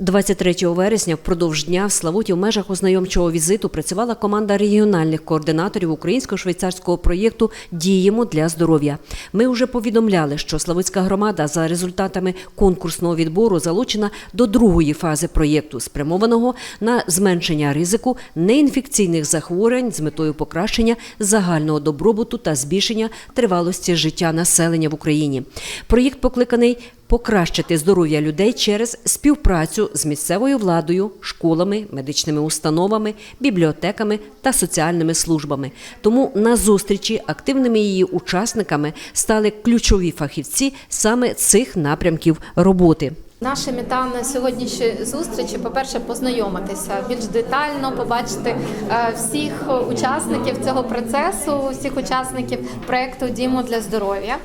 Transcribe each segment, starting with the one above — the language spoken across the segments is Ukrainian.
23 вересня впродовж дня в Славуті в межах ознайомчого візиту працювала команда регіональних координаторів українсько-швейцарського проєкту Діємо для здоров'я. Ми вже повідомляли, що Славутська громада за результатами конкурсного відбору залучена до другої фази проєкту, спрямованого на зменшення ризику неінфекційних захворювань з метою покращення загального добробуту та збільшення тривалості життя населення в Україні. Проєкт покликаний покращити здоров'я людей через співпрацю з місцевою владою, школами, медичними установами, бібліотеками та соціальними службами. Тому на зустрічі активними її учасниками стали ключові фахівці саме цих напрямків роботи. Наша мета на сьогоднішній зустрічі, по-перше, познайомитися більш детально, побачити е, всіх учасників цього процесу, всіх учасників проекту Дімо для здоров'я,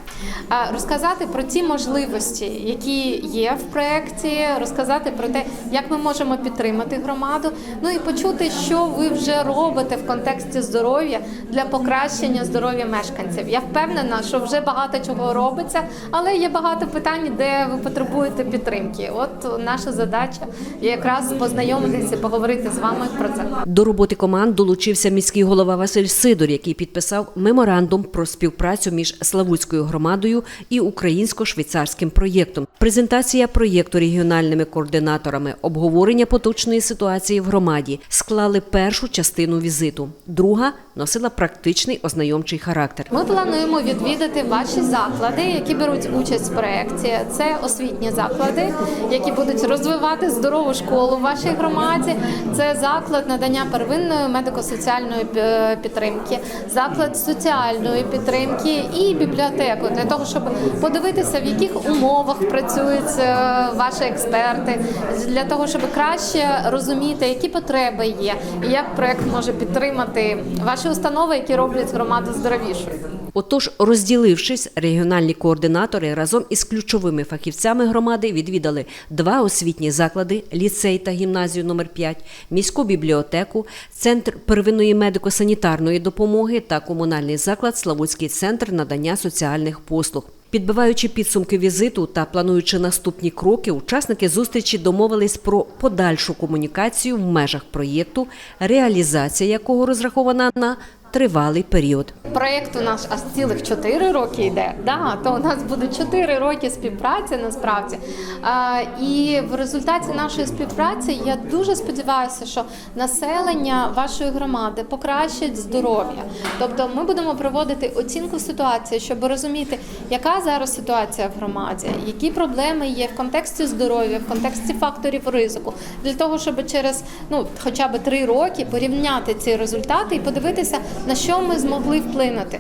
е, розказати про ті можливості, які є в проєкті, розказати про те, як ми можемо підтримати громаду. Ну і почути, що ви вже робите в контексті здоров'я для покращення здоров'я мешканців. Я впевнена, що вже багато чого робиться, але є багато питань, де ви потребуєте підтримки. От наша задача якраз познайомитися, поговорити з вами про це. До роботи команд долучився міський голова Василь Сидор, який підписав меморандум про співпрацю між Славутською громадою і українсько-швейцарським проєктом. Презентація проєкту регіональними координаторами, обговорення поточної ситуації в громаді склали першу частину візиту. Друга носила практичний ознайомчий характер. Ми плануємо відвідати ваші заклади, які беруть участь в проєкті. Це освітні заклади, які будуть розвивати здорову школу в вашій громаді. Це заклад надання первинної медико-соціальної е, підтримки, заклад соціальної підтримки і бібліотеку для того, щоб подивитися, в яких умовах працюють е, ваші експерти, для того, щоб краще розуміти, які потреби є, і як проект може підтримати ваші установи, які роблять громаду здоровішою. Отож, розділившись, регіональні координатори разом із ключовими фахівцями громади відвідали два освітні заклади ліцей та гімназію номер 5 міську бібліотеку, центр первинної медико-санітарної допомоги та комунальний заклад Славутський центр надання соціальних послуг. Підбиваючи підсумки візиту та плануючи наступні кроки, учасники зустрічі домовились про подальшу комунікацію в межах проєкту, реалізація якого розрахована на тривалий період. Проєкт у нас аж цілих 4 роки йде. Да, то у нас буде 4 роки співпраці насправді. А, і в результаті нашої співпраці я дуже сподіваюся, що населення вашої громади покращить здоров'я. Тобто ми будемо проводити оцінку ситуації, щоб розуміти, яка зараз ситуація в громаді, які проблеми є в контексті здоров'я, в контексті факторів ризику, для того, щоб через ну хоча б 3 роки порівняти ці результати і подивитися, на що ми змогли вплинути.